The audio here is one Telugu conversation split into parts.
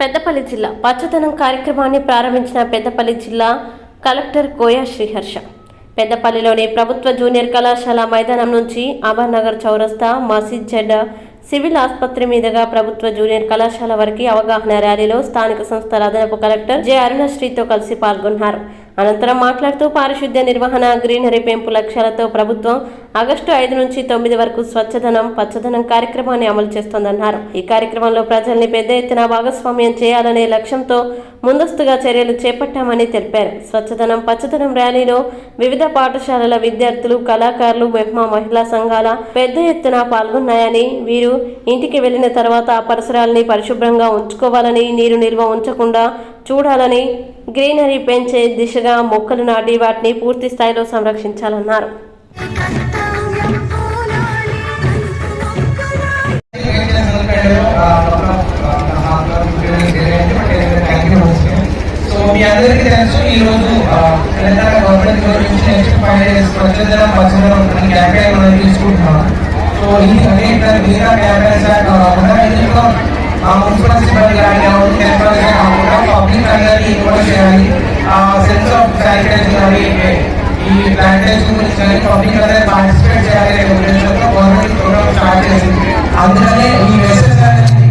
పెద్దపల్లి జిల్లా పచ్చదనం కార్యక్రమాన్ని ప్రారంభించిన పెద్దపల్లి జిల్లా కలెక్టర్ కోయా శ్రీహర్ష. పెద్దపల్లిలోని ప్రభుత్వ జూనియర్ కళాశాల మైదానం నుంచి అమర్నగర్ చౌరస్తా మసీద్ జెడ్ సివిల్ ఆసుపత్రి మీదుగా ప్రభుత్వ జూనియర్ కళాశాల వరకు అవగాహన ర్యాలీలో స్థానిక సంస్థల అదనపు కలెక్టర్ జె అరుణశ్రీతో కలిసి పాల్గొన్నారు. అనంతరం మాట్లాడుతూ పారిశుద్ధ్య నిర్వహణ గ్రీనరీ పెంపు లక్ష్యాలతో ప్రభుత్వం ఆగస్టు ఐదు నుంచి తొమ్మిది వరకు స్వచ్ఛదనం పచ్చదనం కార్యక్రమాన్ని అమలు చేస్తోందన్నారు. ఈ కార్యక్రమంలో ప్రజల్ని పెద్ద ఎత్తున భాగస్వామ్యం చేయాలనే లక్ష్యంతో ముందస్తుగా చర్యలు చేపట్టామని తెలిపారు. స్వచ్ఛదనం పచ్చదనం ర్యాలీలో వివిధ పాఠశాలల విద్యార్థులు కళాకారులు మెహ్మా మహిళా సంఘాల పెద్ద ఎత్తున పాల్గొన్నాయని వీరు ఇంటికి వెళ్ళిన తర్వాత ఆ పరిసరాల్ని పరిశుభ్రంగా ఉంచుకోవాలని నీరు నిల్వ ఉంచకుండా చూడాలని గ్రీనరీ పెంచే దిశగా మొక్కలు నాటి వాటిని పూర్తి స్థాయిలో సంరక్షించాలన్నారు. సో మీ అందరికీ తెలుసు ఈ రోజు తెలంగాణ గవర్నమెంట్ నుంచి నెక్స్ట్ ఫైవ్ డేస్ పచ్చదనం క్యాంపెయిన్ మనం తీసుకుంటున్నాం. సో క్యాంపెయిన్స్ కాకుండా మున్సిపల్ సిబ్బంది కానీ అందరినీ చేయాలి. ఆ సెన్స్ ఆఫ్ శానిటైజేషన్ కానీ ఈ ప్లాంటేషన్ గురించి కానీ పబ్లిక్ అందరూ పార్టిసిపేట్ చేయాలి అనే ఉద్దేశంతో గవర్నమెంట్ ప్రోగ్రామ్ స్టార్ట్ చేసింది. అందుకనే ఈ మెసేజ్ అనేది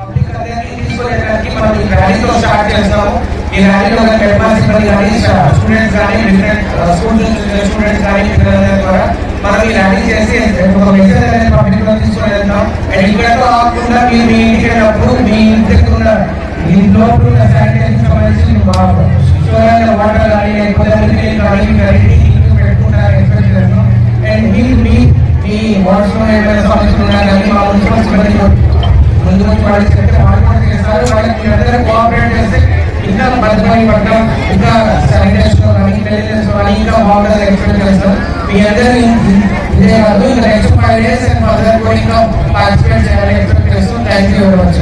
పబ్లిక్ అందరినీ తీసుకునేటానికి మనం ఈ ర్యాలీతో స్టార్ట్ చేస్తాము. ఈ ర్యాలీలో హెడ్ మాస్టర్ కానీ స్టూడెంట్స్ కానీ డిఫరెంట్ స్కూల్ నుంచి స్టూడెంట్స్ కానీ పిల్లల ద్వారా మనం ఈ ర్యాలీ చేసి ఒక మెసేజ్ అనేది పబ్లిక్లో తీసుకొని వెళ్తాం. అండ్ ఇక్కడతో కాకుండా మీరు మీ ఇంటికి వెళ్ళినప్పుడు మీ ఇంటికి ఉన్న ఉన్న ఇంట్లో ఉన్న శానిటైజేషన్ సంబంధించి శుభ్రమైన వాటర్ కానీ లేకపోతే మిల్క్ కానీ ఇవన్నీ పెట్టుకుంటారని ఎక్స్పెక్ట్ అండ్ మీరు మీ మీ వాట్స్లో ఏమైనా సమస్యలు ఉన్నా కానీ మా మున్సిపల్ సిబ్బంది ముందు నుంచి పాటిస్తే వాళ్ళు కూడా చేస్తారు. వాళ్ళకి మీ అందరూ కోఆపరేట్ చేస్తే ఇంకా భద్రమైన పట్ల ఇంకా శానిటైజేషన్ కానీ క్లీన్లెస్ కానీ ఇంకా బాగుంటుంది ఎక్స్పెక్ట్ చేస్తాం. మీ అందరూ ఇదే కాదు ఇంకా next five days and further కూడా ఇంకా పార్టిసిపేట్ చేయాలని ఎక్స్పెక్ట్ చేస్తాం థ్యాంక్ యూ వెరీ మచ్